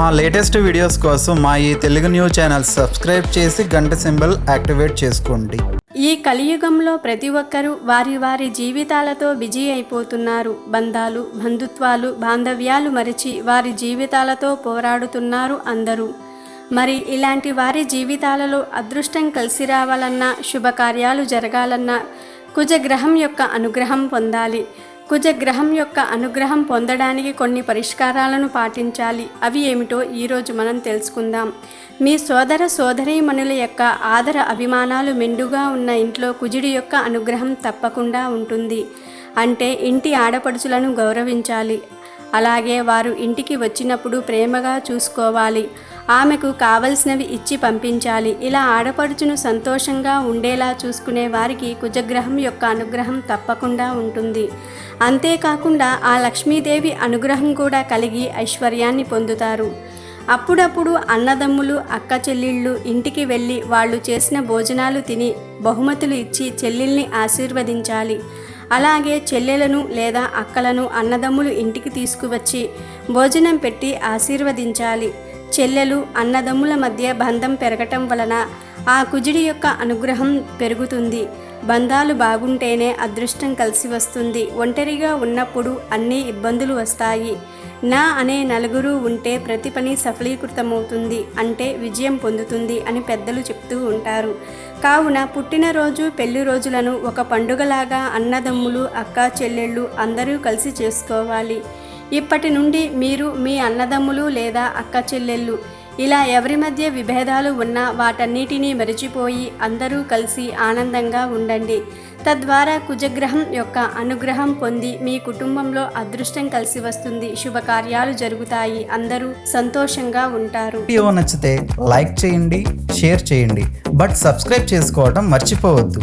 మా latest videos కోసం మా ఈ తెలుగు న్యూస్ ఛానల్ సబ్స్క్రైబ్ చేసి గంట సింబల్ యాక్టివేట్ చేసుకోండి. ఈ కలియుగంలో ప్రతి ఒక్కరూ వారి వారి జీవితాలతో బిజీ అయిపోతున్నారు. బంధాలు బంధుత్వాలు బాంధవ్యాలు మరిచి వారి జీవితాలతో పోరాడుతున్నారు అందరూ. మరి ఇలాంటి వారి జీవితాలలో అదృష్టం కలిసి రావాలన్నా శుభకార్యాలు జరగాలన్నా కుజగ్రహం యొక్క అనుగ్రహం పొందాలి. కుజగ్రహం యొక్క అనుగ్రహం పొందడానికి కొన్ని పరిష్కారాలను పాటించాలి. అవి ఏమిటో ఈరోజు మనం తెలుసుకుందాం. మీ సోదర సోదరీమణుల యొక్క ఆదర అభిమానాలు మెండుగా ఉన్న ఇంట్లో కుజుడి యొక్క అనుగ్రహం తప్పకుండా ఉంటుంది. అంటే ఇంటి ఆడపడుచులను గౌరవించాలి. అలాగే వారు ఇంటికి వచ్చినప్పుడు ప్రేమగా చూసుకోవాలి. ఆమెకు కావలసినవి ఇచ్చి పంపించాలి. ఇలా ఆడపడుచును సంతోషంగా ఉండేలా చూసుకునే వారికి కుజగ్రహం యొక్క అనుగ్రహం తప్పకుండా ఉంటుంది. అంతేకాకుండా ఆ లక్ష్మీదేవి అనుగ్రహం కూడా కలిగి ఐశ్వర్యాన్ని పొందుతారు. అప్పుడప్పుడు అన్నదమ్ములు అక్క చెల్లెళ్ళు ఇంటికి వెళ్ళి వాళ్ళు చేసిన భోజనాలు తిని బహుమతులు ఇచ్చి చెల్లెల్ని ఆశీర్వదించాలి. అలాగే చెల్లెలను లేదా అక్కలను అన్నదమ్ములు ఇంటికి తీసుకువచ్చి భోజనం పెట్టి ఆశీర్వదించాలి. చెల్లెలు అన్నదమ్ముల మధ్య బంధం పెరగటం వలన ఆ కుజుడి యొక్క అనుగ్రహం పెరుగుతుంది. బంధాలు బాగుంటేనే అదృష్టం కలిసి వస్తుంది. ఒంటరిగా ఉన్నప్పుడు అన్ని ఇబ్బందులు వస్తాయి. నా అనే నలుగురు ఉంటే ప్రతి పని సఫలీకృతమవుతుంది. అంటే విజయం పొందుతుంది అని పెద్దలు చెప్తూ ఉంటారు. కావున పుట్టినరోజు పెళ్ళి రోజులను ఒక పండుగలాగా అన్నదమ్ములు అక్క చెల్లెళ్ళు అందరూ కలిసి చేసుకోవాలి. ఇప్పటి నుండి మీరు మీ అన్నదమ్ములు లేదా అక్క చెల్లెళ్ళు. ఇలా ఎవరి మధ్య విభేదాలు ఉన్నా వాటన్నిటినీ మరిచిపోయి అందరూ కలిసి ఆనందంగా ఉండండి. తద్వారా కుజగ్రహం యొక్క అనుగ్రహం పొంది మీ కుటుంబంలో అదృష్టం కలిసి వస్తుంది. శుభకార్యాలు జరుగుతాయి. అందరూ సంతోషంగా ఉంటారు. వీడియో నచ్చితే లైక్ చేయండి షేర్ చేయండి. బట్ సబ్స్క్రైబ్ చేసుకోవడం మర్చిపోవద్దు.